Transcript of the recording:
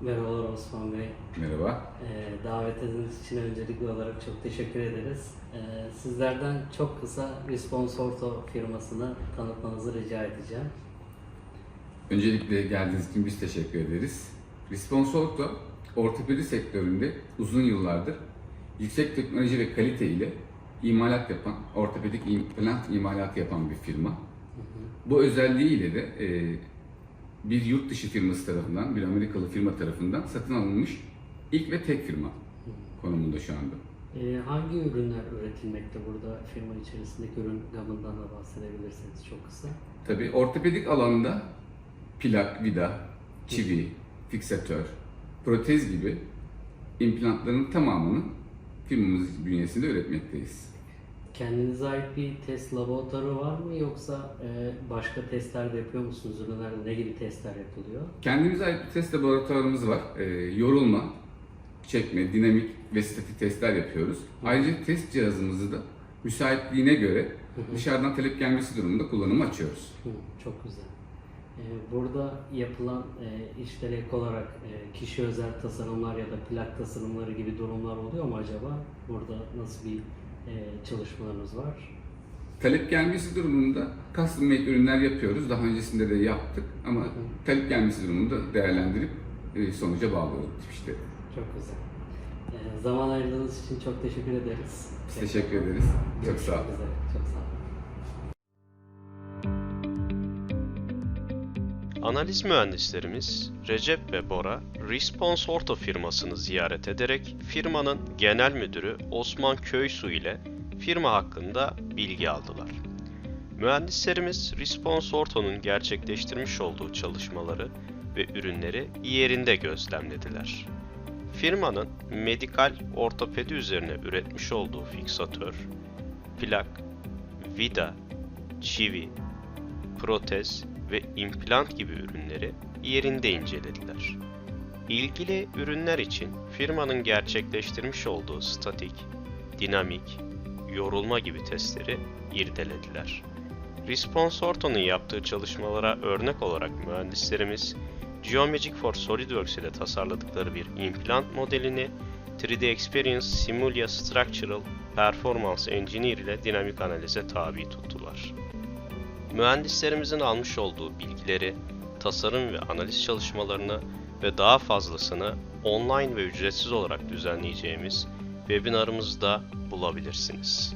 Merhabalar Osman Bey. Merhaba. Ee, davetiniz için öncelikli olarak çok teşekkür ederiz. Ee, sizlerden çok kısa Responsorto firmasını tanıtmanızı rica edeceğim. Öncelikle geldiğiniz için biz teşekkür ederiz. Responsorto, ortopedi sektöründe uzun yıllardır yüksek teknoloji ve kalite ile imalat yapan, ortopedik implant imalatı yapan bir firma. Bu özelliğiyle de e, bir yurt dışı firması tarafından, bir Amerikalı firma tarafından satın alınmış ilk ve tek firma konumunda şu anda. Ee, hangi ürünler üretilmekte burada firma içerisindeki ürün gamından da bahsedebilirseniz çok kısa. Tabii ortopedik alanda plak, vida, çivi, fiksatör, protez gibi implantların tamamını firmamız bünyesinde üretmekteyiz. Kendinize ait bir test laboratuvarı var mı yoksa e, başka testler de yapıyor musunuz? Ürünlerde ne gibi testler yapılıyor? Kendimize ait bir test laboratuvarımız var. Ee, yorulma, çekme, dinamik ve statik testler yapıyoruz. Ayrıca test cihazımızı da müsaitliğine göre dışarıdan talep gelmesi durumunda kullanıma açıyoruz. Çok güzel. Ee, Burada yapılan e, işlere ek olarak e, kişi özel tasarımlar ya da plak tasarımları gibi durumlar oluyor mu acaba? Burada nasıl bir e, çalışmalarınız var? Talep gelmesi durumunda custom made ürünler yapıyoruz. Daha öncesinde de yaptık ama talep gelmesi durumunda değerlendirip e, sonuca bağlıyoruz işte. Çok güzel. Ee, Zaman ayırdığınız için çok teşekkür ederiz. Biz teşekkür ederiz. Çok sağ olun. Çok sağ olun. Analiz mühendislerimiz Recep ve Bora, Response Orto firmasını ziyaret ederek firmanın genel müdürü Osman Köysu ile firma hakkında bilgi aldılar. Mühendislerimiz Response Orto'nun gerçekleştirmiş olduğu çalışmaları ve ürünleri yerinde gözlemlediler. Firmanın medikal ortopedi üzerine üretmiş olduğu fiksatör, plak, vida, çivi, protez ve implant gibi ürünleri yerinde incelediler. İlgili ürünler için firmanın gerçekleştirmiş olduğu statik, dinamik, yorulma gibi testleri irdelediler. Response Orto'nun yaptığı çalışmalara örnek olarak mühendislerimiz Geomagic for SolidWorks ile tasarladıkları bir implant modelini 3D Experience Simulia Structural Performance Engineer ile dinamik analize tabi tuttular. Mühendislerimizin almış olduğu bilgileri, tasarım ve analiz çalışmalarını ve daha fazlasını online ve ücretsiz olarak düzenleyeceğimiz webinarımızda bulabilirsiniz.